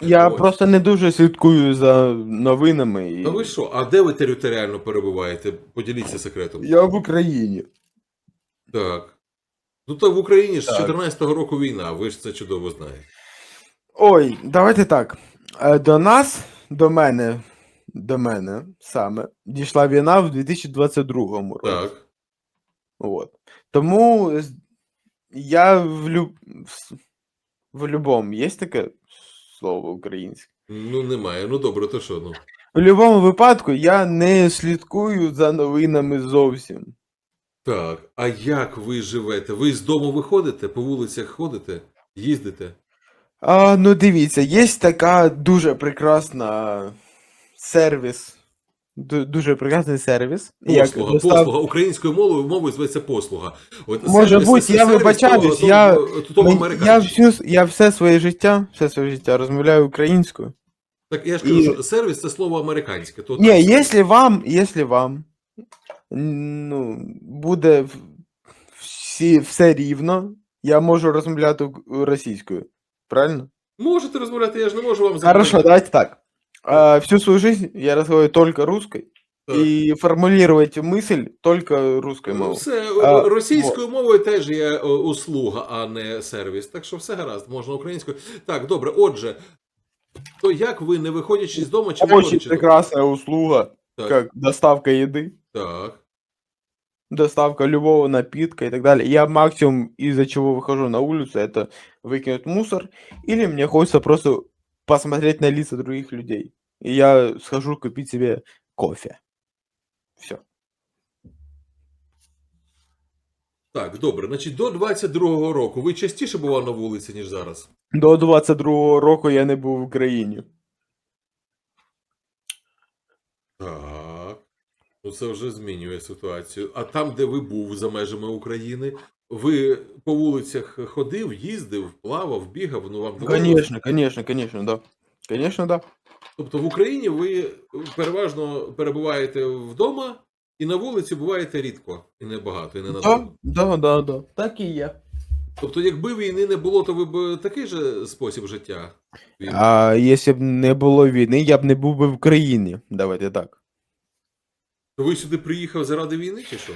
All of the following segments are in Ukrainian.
Я Ось. просто не дуже слідкую за новинами. І... А ви що? А де ви територіально перебуваєте? Поділіться секретом. Я в Україні. Так. Ну то в Україні ж з Так. 14-го року війна, ви ж це чудово знаєте. Ой, давайте так. Е, До нас, до мене, до мене саме дійшла війна в 2022 році. Так. От. Тому з- я в, люб... в- в любому є таке слово українське. Ну немає. Ну добре, то що ну. В будь-якому випадку я не слідкую за новинами зовсім. Так. А як ви живете? Ви з дому виходите, по вулицях ходите, їздите? А, ну дивіться, є така дуже прекрасна сервіс. Ду- Дуже прекрасний сервіс. Послуга, достав- послуга. Українською мовою мовою зветься послуга. От Може сервіс- бути, я вибачаюсь, того- я- того я, всю, я все своє життя, все своє життя розмовляю українською. Так я ж кажу, І- що сервіс це слово американське. То Ні, якщо вам, якщо вам ну, буде всі, все рівно, я можу розмовляти російською. Правильно? Можете розмовляти, я ж не можу вам Хорошо, давайте так. А, всю свою жизнь я разговариваю только русской. Так. И формулировать мысль только русской Ну, мовой. все, А, російською мовою теж є е, услуга, а не сервіс. Так що все гаразд, можна українською. Так, добре, отже, то як ви, не виходячи з дому, чи Очень виходячи? прекрасная услуга, Так. как доставка еды, Так. доставка любого напитка и так далее. Я максимум, из-за чего выхожу на улицу, это выкинуть мусор, или мне хочется просто посмотреть на лица других людей. И я схожу купить себе кофе. Все. Так, добре. Значить, до 22-го року ви частіше бували на вулиці, ніж зараз. До 22 року я не був в Україні. Так. Ну це вже змінює ситуацію. А там, де ви був за межами України, ви по вулицях ходив, їздив, плавав, бігав, ну вам? Конечно, конечно, конечно, да. Конечно, да. Тобто в Україні ви переважно перебуваєте вдома і на вулиці буваєте рідко і небагато, і не Да, надовго. да, да, да. Так і є. Тобто, якби війни не було, то ви б такий же спосіб життя. вів? А якщо б не було війни, я б не був би в Україні. Давайте так. То ви сюди приїхав заради війни, чи що?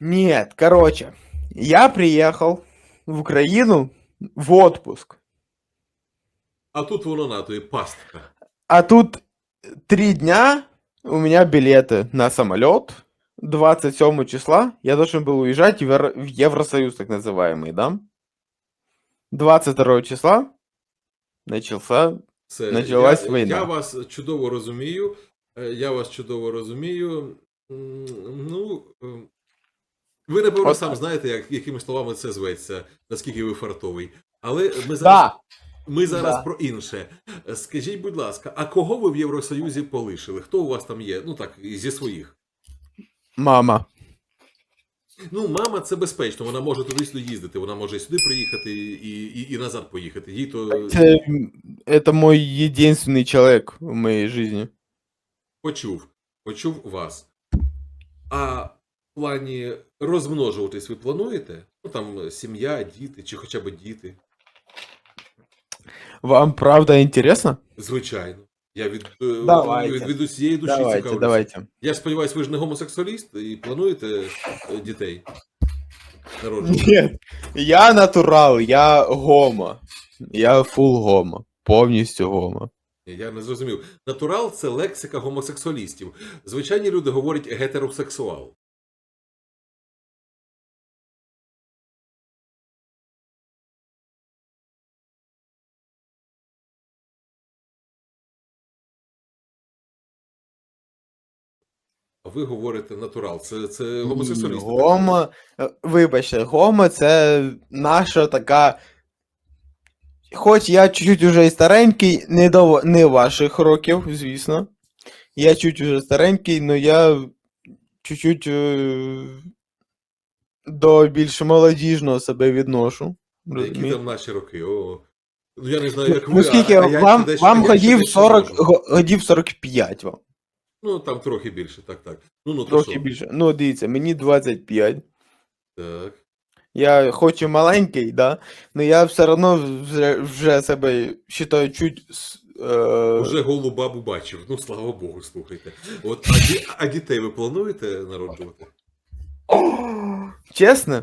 Нет, короче, я приехал в Украину в отпуск. А тут воно на то і пастка. А тут три дня у меня билеты на самолет. 27 числа я должен был уезжать в, Евро- в Евросоюз, так называемый, да? 22 числа начался Це, Началась я, війна. я вас чудово розумію. е, Я вас чудово розумію. М, Ну, е, ви, напевно, От- сам знаєте, як, якими словами це зветься, наскільки ви фартовий. Але ми зараз, Да. ми зараз Да. про інше. Е, Скажіть, будь ласка, а кого ви в Євросоюзі полишили? Хто у вас там є? Ну так, зі своїх. Мама. Ну, мама, це безпечно, вона може туди-сюди їздити, вона може і сюди приїхати і, і, і назад поїхати. Їй то Это, это мой единственный человек в моей жизни. Почув, почув вас. А в плані розмножуватись ви плануєте? Ну там сім'я, діти чи хоча б діти. Вам правда интересно? Звичайно. Я від, е, Давайте. від, від усієї душі Давайте, цікавлюся. давайте. Я ж сподіваюся, ви ж не гомосексуаліст і плануєте е, дітей народжувати. Нет, я натурал, я гомо. Я фул гомо. Повністю гомо. Я не зрозумів. Натурал це лексика гомосексуалістів. Звичайні люди говорять гетеросексуал. Ви говорите натурал. Це, це гомосексуалісти. Ні, Гомо. е, Вибачте, гомо це наша така. Хоч я чуть-чуть уже і старенький, не до не ваших років, звісно. Я чуть уже старенький, але я чуть-чуть е, до більш молодіжного себе відношу. Які там наші роки? О. Ну я не знаю, як ви. Ну скільки а, а я вам, ще вам я годів 40, можу. годів 45 вам. Ну там трохи більше, так, так. Ну, ну то Трохи що? більше. Ну, дивіться, мені 25. Так. Я хоч і маленький, да, але я все одно вже, вже себе вважаю чуть с- Е... Уже голу бабу бачив. Ну, слава Богу, слухайте. От, а, ді- а дітей ви плануєте народжувати? Чесно,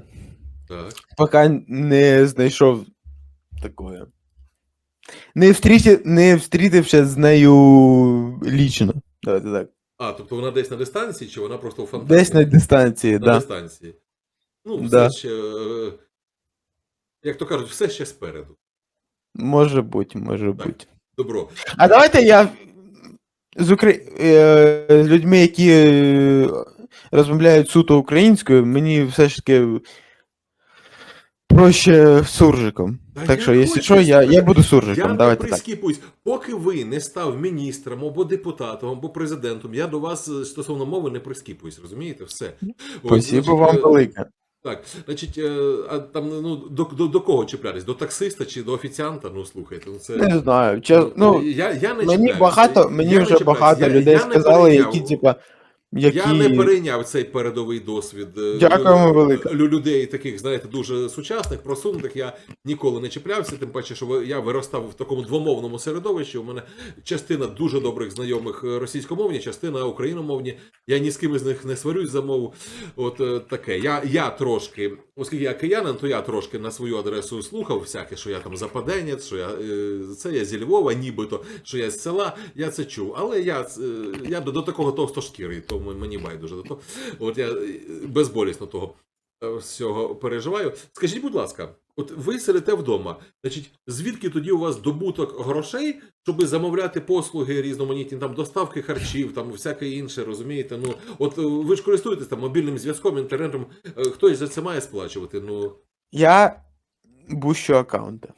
Так. поки не знайшов такое. Не, встріті... не встрітився з нею лічно. Давайте так. А, тобто вона десь на дистанції, чи вона просто у фантазії? Десь на дистанції, на да. дистанції. Ну, все Да. ще, е, як то кажуть, все ще спереду. Може бути, може Так. бути. Добро. А давайте я з, Укра... е, з людьми, які е, розмовляють суто українською, мені все ж таки проще суржиком. Та так що, якщо що, я, я буду суржиком. Я давайте так. Поки ви не став міністром або депутатом, або президентом, я до вас е, стосовно мови не прискіпуюсь, розумієте? Все. Спасибо вам е, велике. Так, значить, е, а там ну, до, до, до кого чіплятись? До таксиста чи до офіціанта? Ну слухайте, ну це. Не знаю. Чес... Ну, я, я не мені чіпляюся. багато, мені Я вже багато Я- людей я сказали, які, типа, які. Я не перейняв цей передовий досвід. е, Дякуємо лю- велике. людей таких, знаєте, дуже сучасних, просунутих. Я ніколи не чіплявся, тим паче, що я виростав в такому двомовному середовищі. У мене частина дуже добрих знайомих е, російськомовні, частина україномовні. Я ні з ким із них не сварюсь за мову. От е, таке. Я, я трошки, оскільки я киянин, то я трошки на свою адресу слухав всяке, що я там западенець, що я е, це я зі Львова, нібито, що я з села. Я це чув. Але я, е, я до, до такого товстошкірий, тому мені байдуже до того. От я е, безболісно того е, всього переживаю. Скажіть, будь ласка, от ви сидите вдома, значить, звідки тоді у вас добуток грошей, щоб замовляти послуги різноманітні, там доставки харчів, там всяке інше, розумієте? Ну, от е, ви ж користуєтесь там мобільним зв'язком, інтернетом, хтось за це має сплачувати. Ну, Я бущу аккаунти.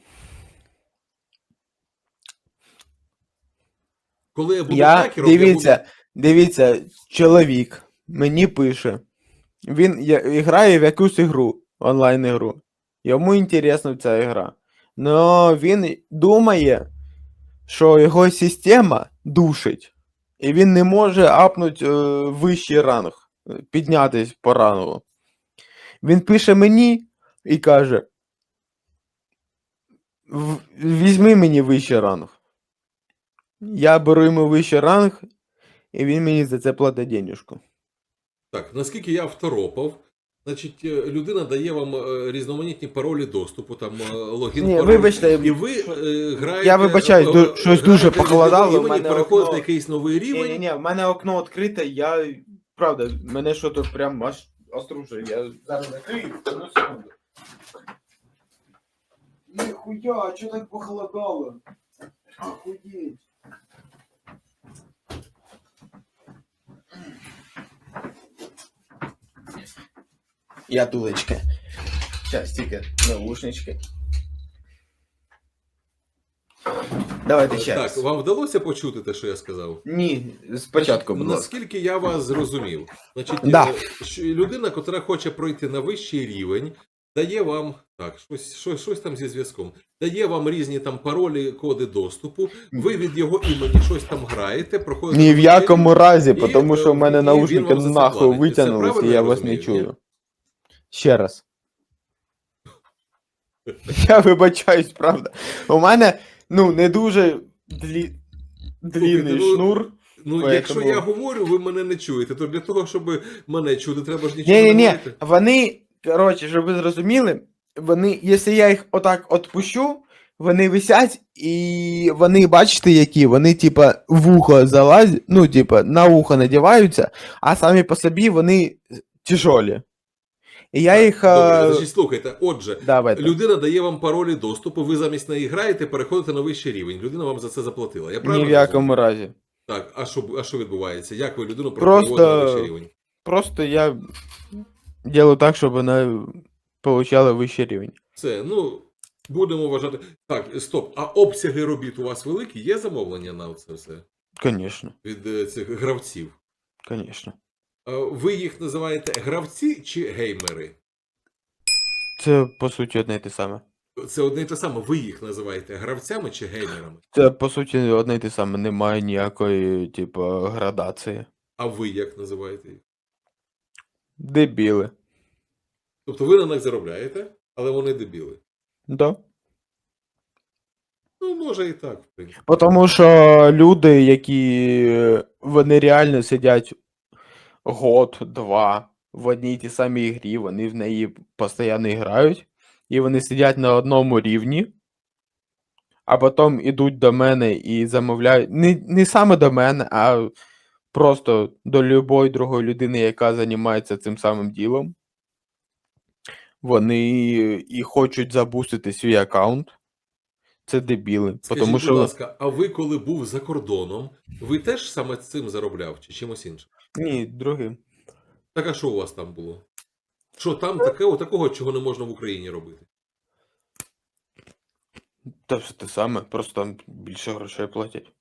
коли я буду Я, хакером, я дивіться, дивіться, чоловік мені пише. Він я, грає в якусь ігру, онлайн-ігру. Йому інтересна ця ігра. Но він думає, що його система душить. І він не може апнути е, вищий ранг, піднятись по рангу. Він пише мені і каже: Візьми мені вищий ранг. Я беру йому вищий ранг, і він мені за це платить денежку. Так, наскільки я второпав, значить, е, людина дає вам е, різноманітні паролі доступу, там е, логін, Ні, пароль, вибачте, і ви е, граєте. Я вибачаюсь, е, ду- щось дуже похолодало, різноманітні в мене переходите окно- на якийсь новий рівень. Ні, ні, в мене окно відкрите, я. Правда, мене що то прям аж остружує. Я зараз закрию, одну секунду. Ніхуя, а чого так похолодало? Охуєть. Я тулечка. Сейчас, тільки наушнички. Давайте ще Так, раз. вам вдалося почути те, що я сказав? Ні, спочатку, будь ласка. Наскільки я вас зрозумів, значить, Да. е, що людина, котра хоче пройти на вищий рівень, дає вам так, щось, щось, щось там зі зв'язком, дає вам різні там паролі, коди доступу. Ви від його імені щось там граєте, проходите. Ні в якому разі, і, тому що в мене і він наушники вам за це нахуй платить. Це витягнулись, і правильно я я вас не розумію, ні? чую. Ще раз. Я вибачаюсь, правда. У мене, ну, не дуже длі... длінний ну, шнур. Ну, Поэтому- якщо я говорю, ви мене не чуєте, то для того, щоб мене чути, треба ж нічого Ні, ні, не ні. говорити. Вони, коротше, щоб ви зрозуміли, вони, якщо я їх отак отпущу, вони висять, і вони, бачите, які, вони, типа, в ухо залазять, ну, типа, на ухо надіваються, а самі по собі вони тяжолі. І я їх. Добре, е, значить, слухайте, отже, Давайте. людина дає вам паролі доступу, ви замість неї граєте, переходите на вищий рівень. Людина вам за це заплатила. Я Ні в якому разі. Так, а що, а що відбувається? Як ви людину Просто- на вищий рівень? Просто я делаю так, щоб вона получала вищий рівень. Це, ну, будемо вважати. Так, стоп, а обсяги робіт у вас великі? Є замовлення на це все Конечно, від е, цих гравців? конечно. А Ви їх називаєте гравці чи геймери? Це по суті одне й те саме. Це одне і те саме. Ви їх називаєте гравцями чи геймерами? Це по суті одне й те саме, немає ніякої, типу, градації. А ви як називаєте їх? Дебіли. Тобто ви на них заробляєте, але вони дебіли. Да? Ну, може і так, в принципі. Тому що люди, які вони реально сидять год-два в одній тій самій грі, вони в неї постійно грають, і вони сидять на одному рівні, а потім ідуть до мене і замовляють. Не, не саме до мене, а просто до любої другої людини, яка займається цим самим ділом. Вони і хочуть забустити свій аккаунт. Це дебіли. Скажіть, Тому що будь ласка, а ви коли був за кордоном, ви теж саме цим заробляв чи чимось іншим? Ні, другим. Так а що у вас там було? Що там такого, такого, чого не можна в Україні робити? Та все те саме, просто там більше грошей платять.